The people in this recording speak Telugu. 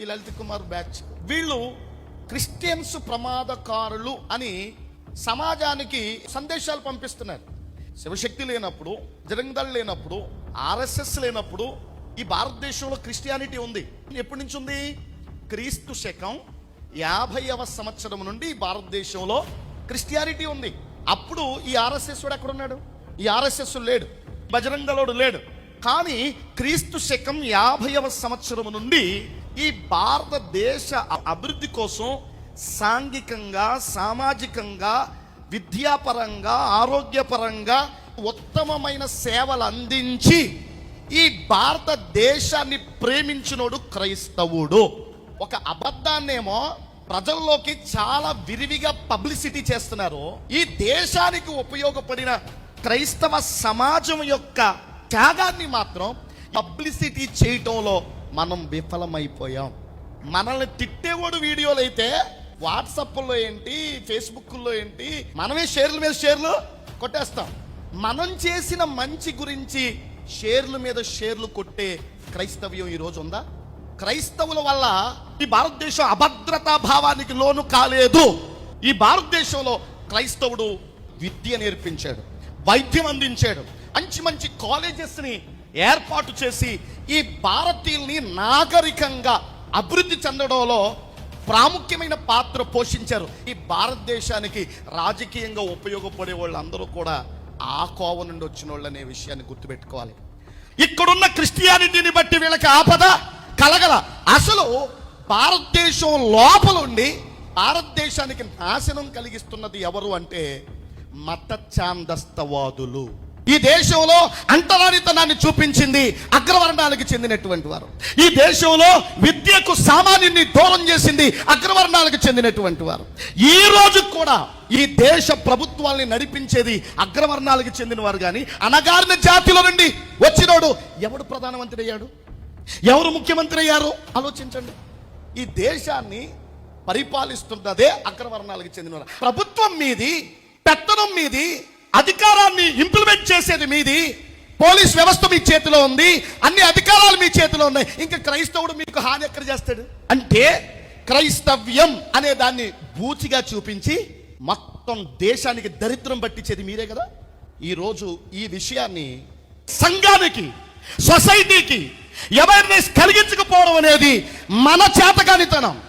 ఈ లలిత్ కుమార్ బ్యాచ్. వీళ్ళు క్రిస్టియన్స్ ప్రమాదకారులు అని సమాజానికి సందేశాలు పంపిస్తున్నారు. శివశక్తి లేనప్పుడు జరంగల్ లేనప్పుడు ఆర్ఎస్ఎస్ లేనప్పుడు ఈ భారతదేశంలో క్రిస్టియానిటీ ఉంది. ఎప్పటి నుంచి ఉంది? క్రీస్తు శకం యాభైవ సంవత్సరం నుండి భారతదేశంలో క్రిస్టియానిటీ ఉంది. అప్పుడు ఈ ఆర్ఎస్ఎస్ వాడు ఎక్కడున్నాడు? ఈ ఆర్ఎస్ఎస్ లేడు. బజరంగలోడు లేడు. కానీ క్రీస్తు శకం యాభైవ సంవత్సరం నుండి ఈ భారతదేశ అభివృద్ధి కోసం సాంఘికంగా సామాజికంగా విద్యాపరంగా ఆరోగ్యపరంగా ఉత్తమమైన సేవలు అందించి ఈ భారతదేశాన్ని ప్రేమించినోడు క్రైస్తవుడు. ఒక అబద్ధాన్నేమో ప్రజల్లోకి చాలా విరివిగా పబ్లిసిటీ చేస్తున్నారు. ఈ దేశానికి ఉపయోగపడిన క్రైస్తవ సమాజం యొక్క త్యాగాన్ని మాత్రం పబ్లిసిటీ చేయటంలో మనం విఫలమైపోయాం. మనల్ని తిట్టేవాడు వీడియోలు అయితే వాట్సాప్లో ఏంటి ఫేస్బుక్లో ఏంటి మనమే షేర్ల మీద షేర్లు కొట్టేస్తాం. మనం చేసిన మంచి గురించి షేర్ల మీద షేర్లు కొట్టే క్రైస్తవ్యం ఈరోజు ఉందా? క్రైస్తవుల వల్ల ఈ భారతదేశం అభద్రతా భావానికి లోను కాలేదు. ఈ భారతదేశంలో క్రైస్తవుడు విద్య నేర్పించాడు వైద్యం అందించాడు మంచి మంచి కాలేజెస్ని ఏర్పాటు చేసి ఈ భారతీయుల్ని నాగరికంగా అభివృద్ధి చెందడంలో ప్రాముఖ్యమైన పాత్ర పోషించారు. ఈ భారతదేశానికి రాజకీయంగా ఉపయోగపడే వాళ్ళందరూ కూడా ఆ కోవ నుండి వచ్చిన వాళ్ళు అనే విషయాన్ని గుర్తుపెట్టుకోవాలి. ఇక్కడున్న క్రిస్టియానిటీని బట్టి వీళ్ళకి ఆపద కలగల. అసలు భారతదేశం లోపలుండి భారతదేశానికి నాశనం కలిగిస్తున్నది ఎవరు అంటే మత ఛాందస్తవాదులు ఈ దేశంలో అంటరానితనాన్ని చూపించింది అగ్రవర్ణాలకు చెందినటువంటి వారు. ఈ దేశంలో విద్యకు సామాన్యుని దూరం చేసింది అగ్రవర్ణాలకు చెందినటువంటి వారు. ఈ రోజు కూడా ఈ దేశ ప్రభుత్వాల్ని నడిపించేది అగ్రవర్ణాలకు చెందిన వారు కానీ అనగారిన జాతిలో నుండి వచ్చినోడు ఎవడు ప్రధానమంత్రి అయ్యాడు? ఎవరు ముఖ్యమంత్రి అయ్యారు? ఆలోచించండి. ఈ దేశాన్ని పరిపాలిస్తున్నదే అగ్రవర్ణాలకు చెందిన ప్రభుత్వం మీది పెత్తనం మీది అధికారాన్ని ఇంప్లిమెంట్ చేసేది మీది. పోలీస్ వ్యవస్థ మీ చేతిలో ఉంది. అన్ని అధికారాలు మీ చేతిలో ఉన్నాయి. ఇంకా క్రైస్తవుడు మీకు హాని ఎక్కడ చేస్తాడు? అంటే క్రైస్తవ్యం అనే దాన్ని బూచిగా చూపించి మొత్తం దేశానికి దరిద్రం పట్టించేది మీరే కదా? ఈరోజు ఈ విషయాన్ని సంఘానికి సొసైటీకి అవేర్నెస్ కలిగించకపోవడం అనేది మన చేతకానితనం.